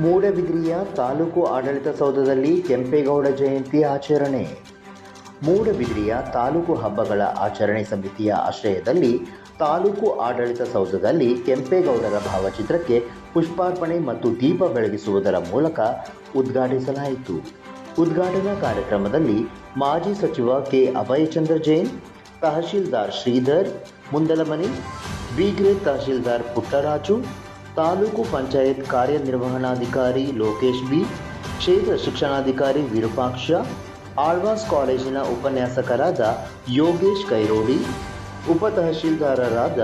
ಮೂಡಬಿದಿರೆಯ ತಾಲೂಕು ಆಡಳಿತ ಸೌಧದಲ್ಲಿ ಕೆಂಪೇಗೌಡ ಜಯಂತಿ ಆಚರಣೆ. ಮೂಡಬಿದ್ರಿಯ ತಾಲೂಕು ಹಬ್ಬಗಳ ಆಚರಣೆ ಸಮಿತಿಯ ಆಶ್ರಯದಲ್ಲಿ ತಾಲೂಕು ಆಡಳಿತ ಸೌಧದಲ್ಲಿ ಕೆಂಪೇಗೌಡರ ಭಾವಚಿತ್ರಕ್ಕೆ ಪುಷ್ಪಾರ್ಪಣೆ ಮತ್ತು ದೀಪ ಬೆಳಗಿಸುವುದರ ಮೂಲಕ ಉದ್ಘಾಟಿಸಲಾಯಿತು. ಉದ್ಘಾಟನಾ ಕಾರ್ಯಕ್ರಮದಲ್ಲಿ ಮಾಜಿ ಸಚಿವ K. Abhayachandra Jain, tahsildar Shridhar, Mundalamani, B grade tahsildar Puttaraju taluk panchayat ಕಾರ್ಯನಿರ್ವಹಣಾಧಿಕಾರಿ ಲೋಕೇಶ್ ಬಿ, ಕ್ಷೇತ್ರ ಶಿಕ್ಷಣಾಧಿಕಾರಿ ವಿರೂಪಾಕ್ಷ, ಆಳ್ವಾಸ್ ಕಾಲೇಜಿನ ಉಪನ್ಯಾಸಕರಾದ ಯೋಗೇಶ್ ಕೈರೋಡಿ, ಉಪ ತಹಶೀಲ್ದಾರರಾದ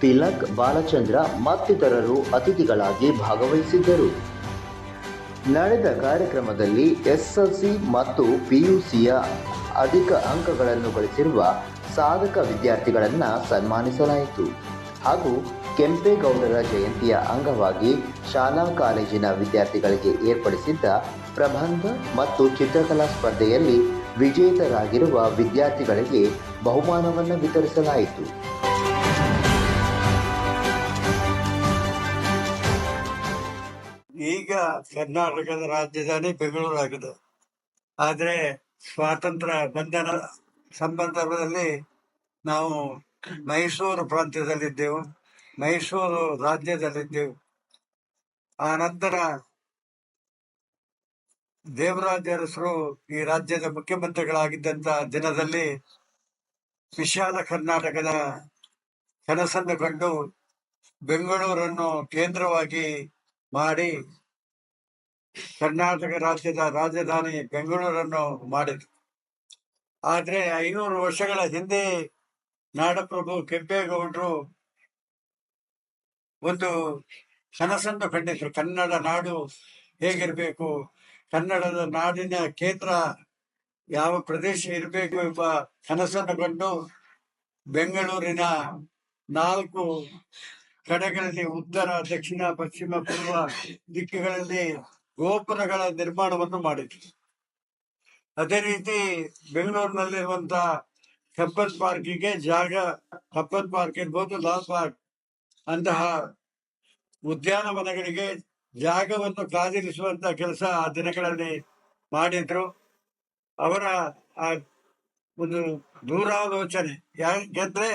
ತಿಲಕ್ ಬಾಲಚಂದ್ರ ಮತ್ತಿತರರು ಅತಿಥಿಗಳಾಗಿ ಭಾಗವಹಿಸಿದ್ದರು. ನಡೆದ ಕಾರ್ಯಕ್ರಮದಲ್ಲಿ ಎಸ್ಎಲ್ಸಿ ಮತ್ತು ಪಿಯುಸಿಯ ಅಧಿಕ ಅಂಕಗಳನ್ನು ಗಳಿಸಿರುವ ಸಾಧಕ ವಿದ್ಯಾರ್ಥಿಗಳನ್ನು ಸನ್ಮಾನಿಸಲಾಯಿತು. ಹಾಗೂ ಕೆಂಪೇಗೌಡರ ಜಯಂತಿಯ ಅಂಗವಾಗಿ ಶಾಲಾ ಕಾಲೇಜಿನ ವಿದ್ಯಾರ್ಥಿಗಳಿಗೆ ಏರ್ಪಡಿಸಿದ್ದ ಪ್ರಬಂಧ ಮತ್ತು ಚಿತ್ರಕಲಾ ಸ್ಪರ್ಧೆಯಲ್ಲಿ ವಿಜೇತರಾಗಿರುವ ವಿದ್ಯಾರ್ಥಿಗಳಿಗೆ ಬಹುಮಾನವನ್ನು ವಿತರಿಸಲಾಯಿತು. ಈಗ ಕರ್ನಾಟಕದ ರಾಜಧಾನಿ ಬೆಂಗಳೂರು ಆಗಿದೆ ಆದ್ರೆ ಸ್ವಾತಂತ್ರ್ಯ ಬಂಧನ ಸಂದರ್ಭದಲ್ಲಿ ನಾವು ಮೈಸೂರು ಪ್ರಾಂತ್ಯದಲ್ಲಿದ್ದೆವು. ಮೈಸೂರು ರಾಜ್ಯದಲ್ಲಿದ್ದೆವು ಆ ನಂತರ ದೇವರಾಜ ಅರಸರು ಈ ರಾಜ್ಯದ ಮುಖ್ಯಮಂತ್ರಿಗಳಾಗಿದ್ದಂತ ದಿನದಲ್ಲಿ ವಿಶಾಲ ಕರ್ನಾಟಕದ ಕನಸನ್ನು ಕಂಡು ಬೆಂಗಳೂರನ್ನು ಕೇಂದ್ರವಾಗಿ ಮಾಡಿ ಕರ್ನಾಟಕ ರಾಜ್ಯದ ರಾಜಧಾನಿ ಬೆಂಗಳೂರನ್ನು ಮಾಡಿದ್ರು. ಆದರೆ ಐನೂರು ವರ್ಷಗಳ ಹಿಂದೆ ನಾಡಪ್ರಭು ಕೆಂಪೇಗೌಡರು ಒಂದು ಕನಸನ್ನು ಕಂಡಿದ್ರು. ಕನ್ನಡ ನಾಡು ಹೇಗಿರಬೇಕು? ಕನ್ನಡದ ನಾಡಿನ ಕ್ಷೇತ್ರ ಯಾವ ಪ್ರದೇಶ ಇರಬೇಕು ಎಂಬ ಕನಸನ್ನು ಕಂಡು ಬೆಂಗಳೂರಿನ ನಾಲ್ಕು ಕಡೆಗಳಲ್ಲಿ ಉತ್ತರ, ದಕ್ಷಿಣ, ಪಶ್ಚಿಮ, ಪೂರ್ವ ದಿಕ್ಕುಗಳಲ್ಲಿ ಗೋಪುರಗಳ ನಿರ್ಮಾಣವನ್ನು ಮಾಡಿದ್ರು. ಅದೇ ರೀತಿ ಬೆಂಗಳೂರಿನಲ್ಲಿರುವಂತಹ ಕಬ್ಬನ್ ಪಾರ್ಕಿಗೆ ಜಾಗ ಕಬ್ಬನ್ ಪಾರ್ಕ್ ಇರ್ಬೋದು ಲಾಲ್ ಪಾರ್ಕ್. ಅಂತಹ ಉದ್ಯಾನವನಗಳಿಗೆ ಜಾಗವನ್ನು ಕಾದಿರಿಸುವಂತ ಕೆಲಸ ಆ ದಿನಗಳಲ್ಲಿ ಮಾಡಿದ್ರು. ಅವರ ಆ ಒಂದು ದೂರಾಲೋಚನೆ ಯಾಕೆಂದ್ರೆ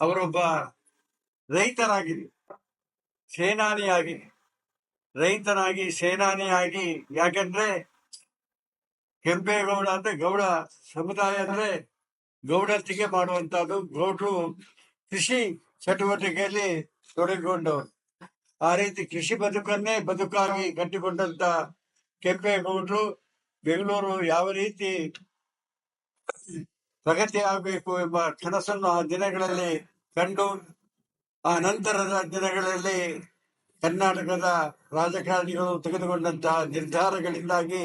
ಅವರೊಬ್ಬ ರೈತರಾಗಿ ಸೇನಾನಿಯಾಗಿ, ರೈತನಾಗಿ, ಸೇನಾನಿಯಾಗಿ ಯಾಕೆಂದ್ರೆ ಕೆಂಪೇಗೌಡ ಅಂದ್ರೆ ಗೌಡ ಸಮುದಾಯ ಅಂದ್ರೆ ಗೌಡತಿಗೆ ಮಾಡುವಂತಹದ್ದು. ಗೌಡ್ರು ಕೃಷಿ ಚಟುವಟಿಕೆಯಲ್ಲಿ ತೊಡಗಿಕೊಂಡವರು ಆ ರೀತಿ ಕೃಷಿ ಬದುಕನ್ನೇ ಬದುಕಾಗಿ ಕಟ್ಟಿಕೊಂಡಂತ ಕೆಂಪೇಗೌಡರು, ಬೆಂಗಳೂರು ಯಾವ ರೀತಿ ಪ್ರಗತಿ ಆಗಬೇಕು ಎಂಬ ಕನಸನ್ನು ಆ ದಿನಗಳಲ್ಲಿ ಕಂಡು, ಆ ನಂತರದ ದಿನಗಳಲ್ಲಿ ಕರ್ನಾಟಕದ ರಾಜಕಾರಣಿಗಳು ತೆಗೆದುಕೊಂಡಂತಹ ನಿರ್ಧಾರಗಳಿಂದಾಗಿ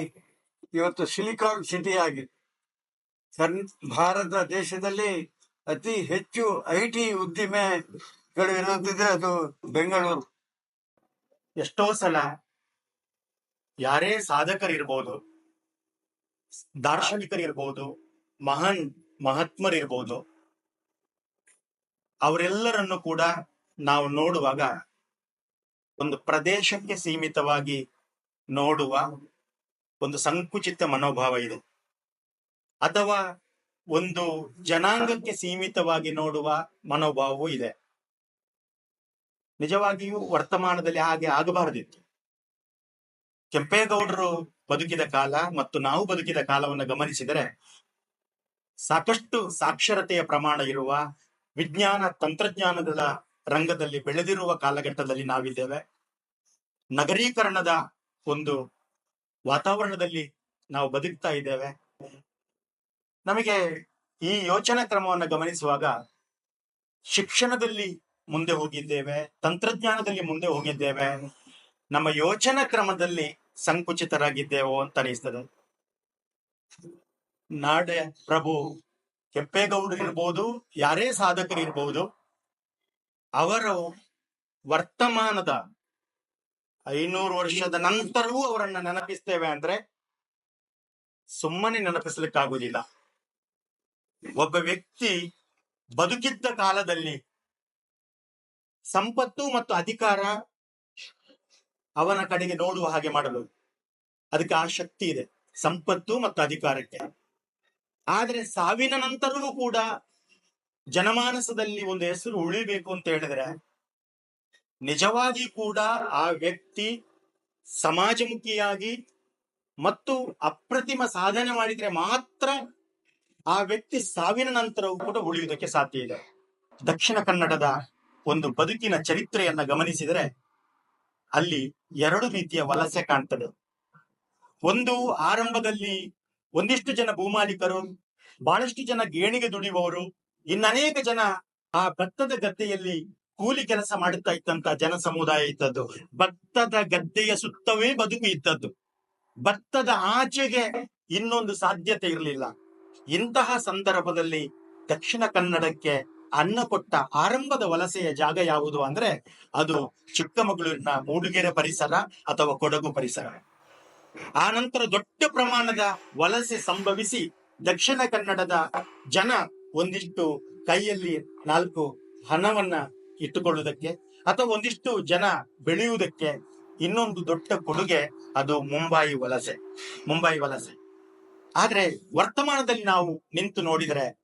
ಇವತ್ತು ಸಿಲಿಕಾನ್ ಸಿಟಿ ಆಗಿದೆ ಭಾರತ ದೇಶದಲ್ಲಿ ಅತಿ ಹೆಚ್ಚು ಐ ಟಿ ಉದ್ದಿಮೆಗಳು ಏನಂತಿದ್ರೆ ಅದು ಬೆಂಗಳೂರು. ಎಷ್ಟೋ ಸಲ ಯಾರೇ ಸಾಧಕರಿರ್ಬೋದು ದಾರ್ಶನಿಕರಿರ್ಬೋದು ಮಹಾನ್ ಮಹಾತ್ಮರಿರ್ಬೋದು ಅವರೆಲ್ಲರನ್ನು ಕೂಡ ನಾವು ನೋಡುವಾಗ ಒಂದು ಪ್ರದೇಶಕ್ಕೆ ಸೀಮಿತವಾಗಿ ನೋಡುವ ಒಂದು ಸಂಕುಚಿತ ಮನೋಭಾವ ಇದೆ. ಅಥವಾ ಒಂದು ಜನಾಂಗಕ್ಕೆ ಸೀಮಿತವಾಗಿ ನೋಡುವ ಮನೋಭಾವವೂ ಇದೆ. ನಿಜವಾಗಿಯೂ ವರ್ತಮಾನದಲ್ಲಿ ಹಾಗೆ ಆಗಬಾರದಿತ್ತು. ಕೆಂಪೇಗೌಡರು ಬದುಕಿದ ಕಾಲ ಮತ್ತು ನಾವು ಬದುಕಿದ ಕಾಲವನ್ನು ಗಮನಿಸಿದರೆ ಸಾಕಷ್ಟು ಸಾಕ್ಷರತೆಯ ಪ್ರಮಾಣ ಇರುವ ವಿಜ್ಞಾನ ತಂತ್ರಜ್ಞಾನದ ರಂಗದಲ್ಲಿ ಬೆಳೆದಿರುವ ಕಾಲಘಟ್ಟದಲ್ಲಿ ನಾವಿದ್ದೇವೆ. ನಗರೀಕರಣದ ಒಂದು ವಾತಾವರಣದಲ್ಲಿ ನಾವು ಬದುಕ್ತಾ ಇದ್ದೇವೆ. ನಮಗೆ ಈ ಯೋಚನಾ ಕ್ರಮವನ್ನು ಗಮನಿಸುವಾಗ ಶಿಕ್ಷಣದಲ್ಲಿ ಮುಂದೆ ಹೋಗಿದ್ದೇವೆ, ತಂತ್ರಜ್ಞಾನದಲ್ಲಿ ಮುಂದೆ ಹೋಗಿದ್ದೇವೆ, ನಮ್ಮ ಯೋಚನಾ ಕ್ರಮದಲ್ಲಿ ಸಂಕುಚಿತರಾಗಿದ್ದೇವೋ ಅಂತ ಅನಿಸ್ತದೆ. ನಾಡೆ ಪ್ರಭು ಕೆಂಪೇಗೌಡರು ಇರ್ಬೋದು, ಯಾರೇ ಸಾಧಕರು ಇರ್ಬೋದು, ಅವರು ವರ್ತಮಾನದ ಐನೂರು ವರ್ಷದ ನಂತರವೂ ಅವರನ್ನ ನೆನಪಿಸ್ತೇವೆ ಅಂದ್ರೆ ಸುಮ್ಮನೆ ನೆನಪಿಸ್ಲಿಕ್ಕಾಗುವುದಿಲ್ಲ ಒಬ್ಬ ವ್ಯಕ್ತಿ ಬದುಕಿದ್ದ ಕಾಲದಲ್ಲಿ ಸಂಪತ್ತು ಮತ್ತು ಅಧಿಕಾರ ಅವನ ಕಡೆಗೆ ನೋಡುವ ಹಾಗೆ ಮಾಡಲು ಅದಕ್ಕೆ ಆ ಶಕ್ತಿ ಇದೆ, ಸಂಪತ್ತು ಮತ್ತು ಅಧಿಕಾರಕ್ಕೆ. ಆದರೆ ಸಾವಿನ ನಂತರವೂ ಕೂಡ ಜನಮಾನಸದಲ್ಲಿ ಒಂದು ಹೆಸರು ಉಳಿಬೇಕು ಅಂತ ಹೇಳಿದ್ರೆ ನಿಜವಾಗಿ ಕೂಡ ಆ ವ್ಯಕ್ತಿ ಸಮಾಜಮುಖಿಯಾಗಿ ಮತ್ತು ಅಪ್ರತಿಮ ಸಾಧನೆ ಮಾಡಿದ್ರೆ ಮಾತ್ರ ಆ ವ್ಯಕ್ತಿ ಸಾವಿನ ನಂತರವೂ ಕೂಡ ಉಳಿಯುವುದಕ್ಕೆ ಸಾಧ್ಯ ಇದೆ. ದಕ್ಷಿಣ ಕನ್ನಡದ ಒಂದು ಬದುಕಿನ ಚರಿತ್ರೆಯನ್ನ ಗಮನಿಸಿದರೆ ಅಲ್ಲಿ ಎರಡು ರೀತಿಯ ವಲಸೆ ಕಾಣ್ತದೆ. ಒಂದು ಆರಂಭದಲ್ಲಿ ಒಂದಿಷ್ಟು ಜನ ಭೂಮಾಲೀಕರು, ಬಹಳಷ್ಟು ಜನ ಗೇಣಿಗೆ ದುಡಿಯುವವರು, ಇನ್ನನೇಕ ಜನ ಆ ಭತ್ತದ ಗದ್ದೆಯಲ್ಲಿ ಕೂಲಿ ಕೆಲಸ ಮಾಡುತ್ತಾ ಇದ್ದಂತ ಜನ ಸಮುದಾಯ ಇದ್ದದ್ದು. ಭತ್ತದ ಗದ್ದೆಯ ಸುತ್ತವೇ ಬದುಕು ಇದ್ದದ್ದು. ಭತ್ತದ ಆಚೆಗೆ ಇನ್ನೊಂದು ಸಾಧ್ಯತೆ ಇರಲಿಲ್ಲ. ಇಂತಹ ಸಂದರ್ಭದಲ್ಲಿ ದಕ್ಷಿಣ ಕನ್ನಡಕ್ಕೆ ಅನ್ನ ಕೊಟ್ಟ ಆರಂಭದ ವಲಸೆಯ ಜಾಗ ಯಾವುದು ಅಂದ್ರೆ ಅದು ಚಿಕ್ಕಮಗಳೂರಿನ ಮೂಡಿಗೆರೆ ಪರಿಸರ ಅಥವಾ ಕೊಡಗು ಪರಿಸರ. ಆ ನಂತರ ದೊಡ್ಡ ಪ್ರಮಾಣದ ವಲಸೆ ಸಂಭವಿಸಿ ದಕ್ಷಿಣ ಕನ್ನಡದ ಜನ ಒಂದಿಷ್ಟು ಕೈಯಲ್ಲಿ ನಾಲ್ಕು ಹಣವನ್ನ ಇಟ್ಟುಕೊಳ್ಳುವುದಕ್ಕೆ ಅಥವಾ ಒಂದಿಷ್ಟು ಜನ ಬೆಳೆಯುವುದಕ್ಕೆ ಇನ್ನೊಂದು ದೊಡ್ಡ ಕೊಡುಗೆ ಅದು ಮುಂಬಾಯಿ ವಲಸೆ ಮುಂಬೈ ವಲಸೆ. ಆದ್ರೆ ವರ್ತಮಾನದಲ್ಲಿ ನಾವು ನಿಂತು ನೋಡಿದರೆ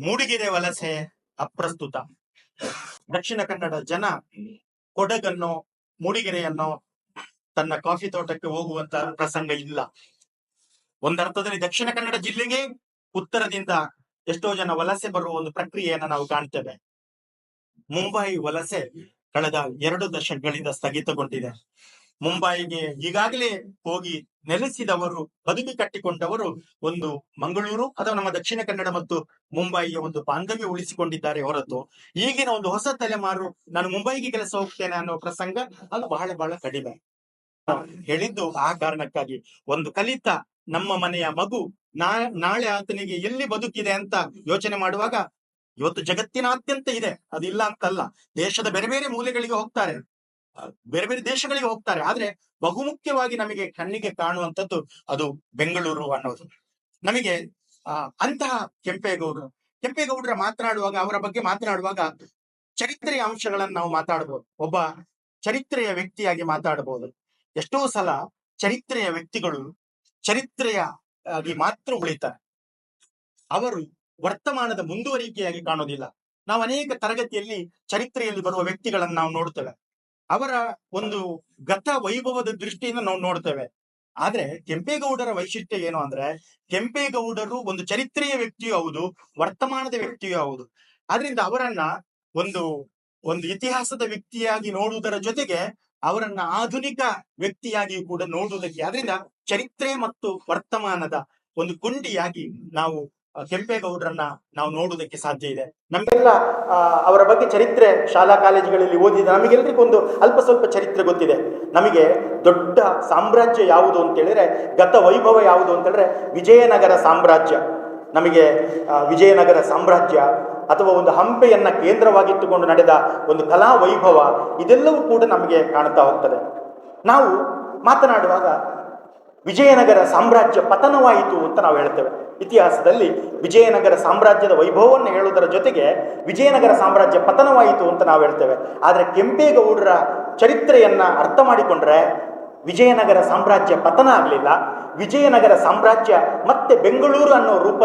ಮೂಡಿಗೆರೆ ವಲಸೆ ಅಪ್ರಸ್ತುತ. ದಕ್ಷಿಣ ಕನ್ನಡ ಜನ ಕೊಡಗನ್ನೋ, ಮೂಡಿಗೆರೆಯನ್ನೋ ತನ್ನ ಕಾಫಿ ತೋಟಕ್ಕೆ ಹೋಗುವಂತ ಪ್ರಸಂಗ ಇಲ್ಲ. ಒಂದರ್ಥದಲ್ಲಿ ದಕ್ಷಿಣ ಕನ್ನಡ ಜಿಲ್ಲೆಗೆ ಉತ್ತರದಿಂದ ಎಷ್ಟೋ ಜನ ವಲಸೆ ಬರುವ ಒಂದು ಪ್ರಕ್ರಿಯೆಯನ್ನ ನಾವು ಕಾಣ್ತೇವೆ. ಮುಂಬೈ ವಲಸೆ ಕಳೆದ ಎರಡು ದಶಕಗಳಿಂದ ಸ್ಥಗಿತಗೊಂಡಿದೆ. ಮುಂಬೈಗೆ ಈಗಾಗಲೇ ಹೋಗಿ ನೆಲೆಸಿದವರು, ಬದುಕಿ ಕಟ್ಟಿಕೊಂಡವರು ಒಂದು ಮಂಗಳೂರು ಅಥವಾ ನಮ್ಮ ದಕ್ಷಿಣ ಕನ್ನಡ ಮತ್ತು ಮುಂಬೈಯ ಒಂದು ಬಾಂಧವ್ಯ ಉಳಿಸಿಕೊಂಡಿದ್ದಾರೆ ಹೊರತು. ಈಗಿನ ಒಂದು ಹೊಸ ತಲೆಮಾರು, ನಾನು ಮುಂಬೈಗೆ ಕೆಲಸ ಹೋಗ್ತೇನೆ ಅನ್ನೋ ಪ್ರಸಂಗ ಅದು ಬಹಳ ಬಹಳ ಕಡಿಮೆ. ಹೇಳಿದ್ದು ಆ ಕಾರಣಕ್ಕಾಗಿ. ಒಂದು ಕಲಿತ ನಮ್ಮ ಮನೆಯ ಮಗು ನಾ, ನಾಳೆ ಆತನಿಗೆ ಎಲ್ಲಿ ಬದುಕಿದೆ ಅಂತ ಯೋಚನೆ ಮಾಡುವಾಗ, ಇವತ್ತು ಜಗತ್ತಿನಾದ್ಯಂತ ಇದೆ, ಅದಿಲ್ಲ ಅಂತಲ್ಲ. ದೇಶದ ಬೇರೆ ಬೇರೆ ಮೂಲೆಗಳಿಗೆ ಹೋಗ್ತಾರೆ. ಬೇರೆ ಬೇರೆ ದೇಶಗಳಿಗೆ ಹೋಗ್ತಾರೆ. ಆದ್ರೆ ಬಹುಮುಖ್ಯವಾಗಿ ನಮಗೆ ಕಣ್ಣಿಗೆ ಕಾಣುವಂತದ್ದು ಅದು ಬೆಂಗಳೂರು ಅನ್ನೋದು. ನಮಗೆ ಅಂತಹ ಕೆಂಪೇಗೌಡರು ಕೆಂಪೇಗೌಡರ ಮಾತನಾಡುವಾಗ, ಅವರ ಬಗ್ಗೆ ಮಾತನಾಡುವಾಗ ಚರಿತ್ರೆಯ ಅಂಶಗಳನ್ನು ನಾವು ಮಾತಾಡಬಹುದು ಒಬ್ಬ ಚರಿತ್ರೆಯ ವ್ಯಕ್ತಿಯಾಗಿ ಮಾತಾಡಬಹುದು ಎಷ್ಟೋ ಸಲ ಚರಿತ್ರೆಯ ವ್ಯಕ್ತಿಗಳು ಚರಿತ್ರೆಯ, ಆಗಿ ಮಾತ್ರ ಉಳಿತಾರೆ. ಅವರು ವರ್ತಮಾನದ ಮುಂದುವರಿಕೆಯಾಗಿ ಕಾಣೋದಿಲ್ಲ. ನಾವು ಅನೇಕ ತರಗತಿಯಲ್ಲಿ ಚರಿತ್ರೆಯಲ್ಲಿ ಬರುವ ವ್ಯಕ್ತಿಗಳನ್ನು ನಾವು ನೋಡ್ತೇವೆ. ಅವರ ಒಂದು ಗತ ವೈಭವದ ದೃಷ್ಟಿಯಿಂದ ನಾವು ನೋಡ್ತೇವೆ. ಆದ್ರೆ ಕೆಂಪೇಗೌಡರ ವೈಶಿಷ್ಟ್ಯ ಏನು ಅಂದ್ರೆ, ಕೆಂಪೇಗೌಡರು ಒಂದು ಚರಿತ್ರೆಯ ವ್ಯಕ್ತಿಯೂ ಹೌದು, ವರ್ತಮಾನದ ವ್ಯಕ್ತಿಯೂ ಹೌದು. ಆದ್ರಿಂದ ಅವರನ್ನ ಒಂದು ಒಂದು ಇತಿಹಾಸದ ವ್ಯಕ್ತಿಯಾಗಿ ನೋಡುವುದರ ಜೊತೆಗೆ ಅವರನ್ನ ಆಧುನಿಕ ವ್ಯಕ್ತಿಯಾಗಿಯೂ ಕೂಡ ನೋಡುವುದಕ್ಕೆ ಅದರಿಂದ ಚರಿತ್ರೆ ಮತ್ತು ವರ್ತಮಾನದ ಒಂದು ಕುಂಡಿಯಾಗಿ ನಾವು ಕೆಂಪೇಗೌಡರನ್ನ ನಾವು ನೋಡುವುದಕ್ಕೆ ಸಾಧ್ಯ ಇದೆ. ನಮಗೆಲ್ಲ ಅವರ ಬಗ್ಗೆ ಚರಿತ್ರೆ ಶಾಲಾ ಕಾಲೇಜುಗಳಲ್ಲಿ ಓದಿದ ನಮಗೆಲ್ಲರಿಗೂ ಒಂದು ಅಲ್ಪ ಸ್ವಲ್ಪ ಚರಿತ್ರೆ ಗೊತ್ತಿದೆ. ನಮಗೆ ದೊಡ್ಡ ಸಾಮ್ರಾಜ್ಯ ಯಾವುದು ಅಂತ ಹೇಳಿದ್ರೆ ಗತ ವೈಭವ ಯಾವುದು ಅಂತ ಹೇಳಿದ್ರೆ ವಿಜಯನಗರ ಸಾಮ್ರಾಜ್ಯ. ನಮಗೆ ವಿಜಯನಗರ ಸಾಮ್ರಾಜ್ಯ ಅಥವಾ ಒಂದು ಹಂಪೆಯನ್ನ ಕೇಂದ್ರವಾಗಿಟ್ಟುಕೊಂಡು ನಡೆದ ಒಂದು ಕಲಾ ವೈಭವ ಇದೆಲ್ಲವೂ ಕೂಡ ನಮಗೆ ಕಾಣ್ತಾ ಹೋಗ್ತದೆ. ನಾವು ಮಾತನಾಡುವಾಗ ವಿಜಯನಗರ ಸಾಮ್ರಾಜ್ಯ ಪತನವಾಯಿತು ಅಂತ ನಾವು ಹೇಳ್ತೇವೆ. ಇತಿಹಾಸದಲ್ಲಿ ವಿಜಯನಗರ ಸಾಮ್ರಾಜ್ಯದ ವೈಭವವನ್ನು ಹೇಳುವುದರ ಜೊತೆಗೆ ವಿಜಯನಗರ ಸಾಮ್ರಾಜ್ಯ ಪತನವಾಯಿತು ಅಂತ ನಾವು ಹೇಳ್ತೇವೆ. ಆದರೆ ಕೆಂಪೇಗೌಡರ ಚರಿತ್ರೆಯನ್ನು ಅರ್ಥ ಮಾಡಿಕೊಂಡ್ರೆ ವಿಜಯನಗರ ಸಾಮ್ರಾಜ್ಯ ಪತನ ಆಗಲಿಲ್ಲ. ವಿಜಯನಗರ ಸಾಮ್ರಾಜ್ಯ ಮತ್ತೆ ಬೆಂಗಳೂರು ಅನ್ನೋ ರೂಪ,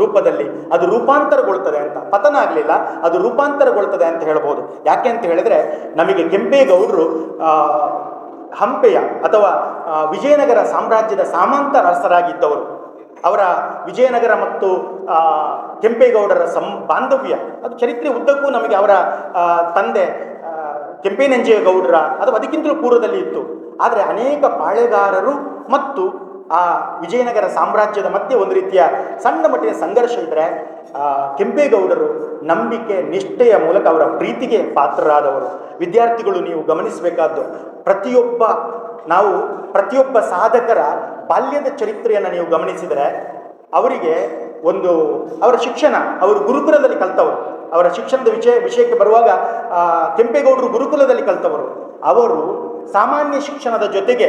ರೂಪದಲ್ಲಿ ಅದು ರೂಪಾಂತರಗೊಳ್ತದೆ ಅಂತ. ಪತನ ಆಗಲಿಲ್ಲ, ಅದು ರೂಪಾಂತರಗೊಳ್ತದೆ ಅಂತ ಹೇಳ್ಬೋದು. ಯಾಕೆ ಅಂತ ಹೇಳಿದ್ರೆ ನಮಗೆ ಕೆಂಪೇಗೌಡರು ಹಂಪೆಯ ಅಥವಾ ವಿಜಯನಗರ ಸಾಮ್ರಾಜ್ಯದ ಸಾಮಂತ ಅರಸರಾಗಿದ್ದವರು ಅವರ ವಿಜಯನಗರ ಮತ್ತು ಕೆಂಪೇಗೌಡರ ಸಂ, ಬಾಂಧವ್ಯ. ಅದು ಚರಿತ್ರೆ ಉದ್ದಕ್ಕೂ ನಮಗೆ ಅವರ ತಂದೆ ಕೆಂಪೇನಂಜಯ ಗೌಡರ ಅದು ಅದಕ್ಕಿಂತಲೂ ಪೂರ್ವದಲ್ಲಿ ಇತ್ತು. ಆದರೆ ಅನೇಕ ಪಾಳೆಗಾರರು ಮತ್ತು, ಆ, ವಿಜಯನಗರ ಸಾಮ್ರಾಜ್ಯದ ಮಧ್ಯೆ ಒಂದು ರೀತಿಯ ಸಣ್ಣ ಮಟ್ಟಿನ ಸಂಘರ್ಷ ಇದ್ದರೆ ಕೆಂಪೇಗೌಡರು ನಂಬಿಕೆ, ನಿಷ್ಠೆಯ ಮೂಲಕ ಅವರ ಪ್ರೀತಿಗೆ ಪಾತ್ರರಾದವರು. ವಿದ್ಯಾರ್ಥಿಗಳು ನೀವು ಗಮನಿಸಬೇಕಾದ್ದು, ಪ್ರತಿಯೊಬ್ಬ, ನಾವು ಪ್ರತಿಯೊಬ್ಬ ಸಾಧಕರ ಬಾಲ್ಯದ ಚರಿತ್ರೆಯನ್ನು ನೀವು ಗಮನಿಸಿದರೆ ಅವರಿಗೆ ಒಂದು ಅವರ ಶಿಕ್ಷಣ, ಅವರು ಗುರುಕುಲದಲ್ಲಿ ಕಲ್ತವರು. ಅವರ ಶಿಕ್ಷಣದ ವಿಷಯ, ವಿಷಯಕ್ಕೆ ಬರುವಾಗ ಕೆಂಪೇಗೌಡರು ಗುರುಕುಲದಲ್ಲಿ ಕಲ್ತವರು. ಅವರು ಸಾಮಾನ್ಯ ಶಿಕ್ಷಣದ ಜೊತೆಗೆ,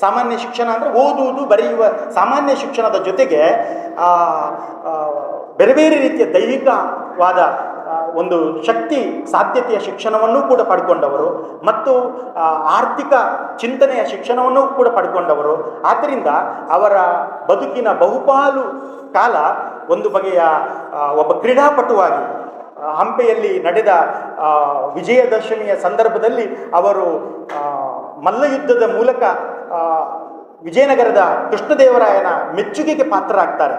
ಸಾಮಾನ್ಯ ಶಿಕ್ಷಣ ಅಂದರೆ ಓದುವುದು, ಬರೆಯುವ ಸಾಮಾನ್ಯ ಶಿಕ್ಷಣದ ಜೊತೆಗೆ ಬೇರೆ ಬೇರೆ ರೀತಿಯ ದೈಹಿಕವಾದ ಒಂದು ಶಕ್ತಿ ಸಾಧ್ಯತೆಯ ಶಿಕ್ಷಣವನ್ನು ಕೂಡ ಪಡ್ಕೊಂಡವರು ಮತ್ತು ಆರ್ಥಿಕ ಚಿಂತನೆಯ ಶಿಕ್ಷಣವನ್ನು ಕೂಡ ಪಡ್ಕೊಂಡವರು. ಆದ್ದರಿಂದ ಅವರ ಬದುಕಿನ ಬಹುಪಾಲು ಕಾಲ ಒಂದು ಬಗೆಯ ಒಬ್ಬ ಕ್ರೀಡಾಪಟುವಾಗಿ ಹಂಪೆಯಲ್ಲಿ ನಡೆದ ವಿಜಯದರ್ಶನಿಯ ಸಂದರ್ಭದಲ್ಲಿ ಅವರು ಮಲ್ಲಯುದ್ಧದ ಮೂಲಕ ವಿಜಯನಗರದ ಕೃಷ್ಣದೇವರಾಯನ ಮೆಚ್ಚುಗೆಗೆ ಪಾತ್ರರಾಗ್ತಾರೆ.